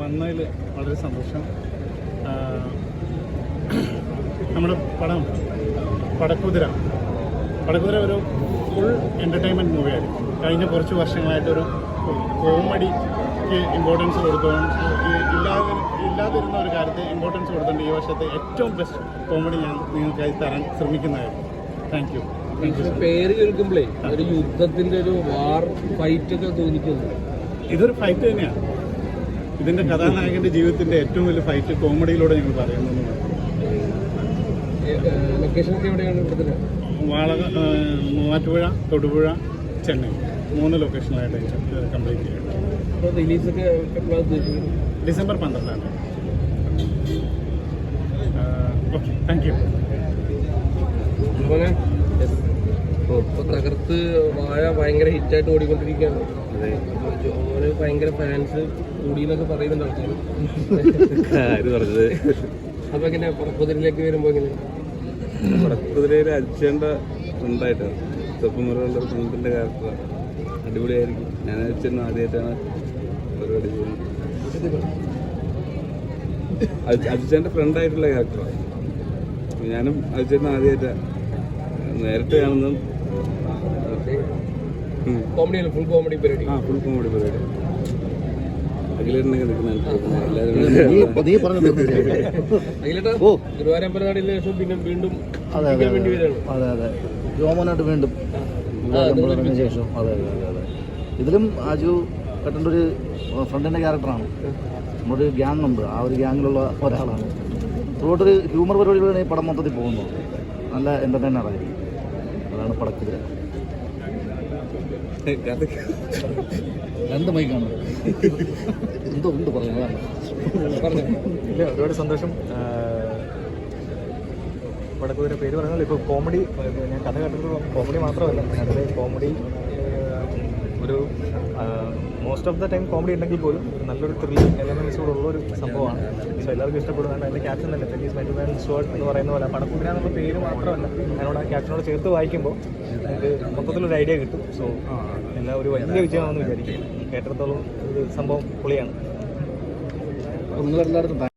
വന്നതിൽ വളരെ സന്തോഷം. നമ്മുടെ പടം പടക്കുതിര. പടക്കുതിര ഒരു ഫുൾ എന്റർടൈൻമെന്റ് മൂവിയായിരുന്നു കഴിഞ്ഞ കുറച്ച് വർഷങ്ങളായിട്ടൊരു കോമഡിക്ക് ഇമ്പോർട്ടൻസ് കൊടുത്തോണ്ട് ഇല്ലാതെ ഇല്ലാതിരുന്ന ഒരു കാര്യത്തെ ഇമ്പോർട്ടൻസ് കൊടുത്തുകൊണ്ട് ഈ വർഷത്തെ ഏറ്റവും ബെസ്റ്റ് കോമഡി ഞാൻ നിങ്ങൾക്കായി തരാൻ ശ്രമിക്കുന്നതായിരുന്നു. താങ്ക് യു താങ്ക് യു പേര് കേൾക്കുമ്പോഴേ ഒരു യുദ്ധത്തിന്റെ ഒരു വാർ ഫൈറ്റ് ഒക്കെ തോന്നിക്കുന്നു. ഇതൊരു ഫൈറ്റ് തന്നെയാണ് ഇതിന്റെ കഥാനായകന്റെ ജീവിതത്തിന്റെ ഏറ്റവും വലിയ ഫൈറ്റ് കോമഡിയിലൂടെ ഞങ്ങൾ പറയുന്നു വാളക മൂവാറ്റുപുഴ തൊടുപുഴ ചെന്നൈ. മൂന്ന് ലൊക്കേഷനിലായിട്ട് കംപ്ലീറ്റ് ചെയ്യും ഡിസംബർ പന്ത്രണ്ടാണ് ഓക്കെ താങ്ക് യു ഇപ്പോൾ ഇപ്പൊ തകർത്ത് വാഴ ഭയങ്കര ഹിറ്റായിട്ട് ഓടിക്കൊണ്ടിരിക്കുകയാണ്. ഭയങ്കര ഫാൻസ് കൂടി എന്നൊക്കെ പറയുന്നുണ്ട് ആൾക്കാർ ആര് പറഞ്ഞത്? അപ്പൊ എങ്ങനെ വരുമ്പോ അച്ഛന്റെ ക്യാരക്ടറാണ് അടിപൊളിയായിരിക്കും. ഞാൻ അച്ഛനും ആദ്യമായിട്ടാണ് പരിപാടി ചെയ്യുന്നത്. അജിച്ചേന്റെ ഫ്രണ്ടായിട്ടുള്ള ക്യാരക്ടറാണ് ഞാനും അജിച്ചേട്ടനും ആദ്യമായിട്ടാണ് നേരിട്ട് കാണുന്നതും. കോമഡിയാണ് ഫുൾ കോമഡി പരിപാടി ആ ഫുൾ കോമഡി പരിപാടി ശേഷം പിന്നെ വീണ്ടും അതെ അതെ അതെ. അതെ രോമനായിട്ട് വീണ്ടും ശേഷം. അതെ അതെ അതെ അതെ. ഇതിലും ആജു കട്ടന്റെ ഒരു ഫ്രണ്ടിന്റെ ക്യാരക്ടറാണ്. നമ്മുടെ ഒരു ഗ്യാങ് ഉണ്ട് ആ ഒരു ഗ്യാങ്ങിലുള്ള ഒരാളാണ്. ത്രൂട്ട് ഒരു ഹ്യൂമർ പരിപാടികളാണ് ഈ പടം മൊത്തത്തിൽ പോകുന്നത്. നല്ല എന്റർടൈനർ ആളായിരിക്കും അതാണ് പടക്കുതിര രണ്ട് മൈക്കാണ് എന്തോ ഉണ്ട് പറഞ്ഞു. ഇല്ല ഒരുപാട് സന്തോഷം. വടക്കൂരെ പേര് പറയുന്നത് ഇപ്പോൾ കോമഡി ഞാൻ കഥ കേട്ടത് കോമഡി മാത്രമല്ല. അതിൽ കോമഡി ഒരു most of the time comedy ഉണ്ടെങ്കിൽ പോലും നല്ലൊരു ത്രില്ലിംഗ് എലമെൻസ് കൂടെ ഉള്ള ഒരു സംഭവമാണ്. സോ എല്ലാവർക്കും ഇഷ്ടപ്പെടുന്നുണ്ട് അതിന്റെ ക്യാപ്ഷൻ തന്നെ ടെന്നീസ് മെറ്റുമാൻ സ്വേർട്ട് എന്ന് പറയുന്ന പോലെ. പടക്കുതിര പേര് മാത്രമല്ല. അതിനോട് ആ ക്യാപ്ഷനോട് ചേർത്ത് വായിക്കുമ്പോൾ നമുക്ക് മൊത്തത്തിലൊരു ഐഡിയ കിട്ടും. സോ എല്ലാം ഒരു വലിയ വിജയമാണെന്ന് വിചാരിക്കും കേട്ടിടത്തോളം ഒരു സംഭവം പൊളിയാണ്. നിങ്ങളെല്ലായിടത്തും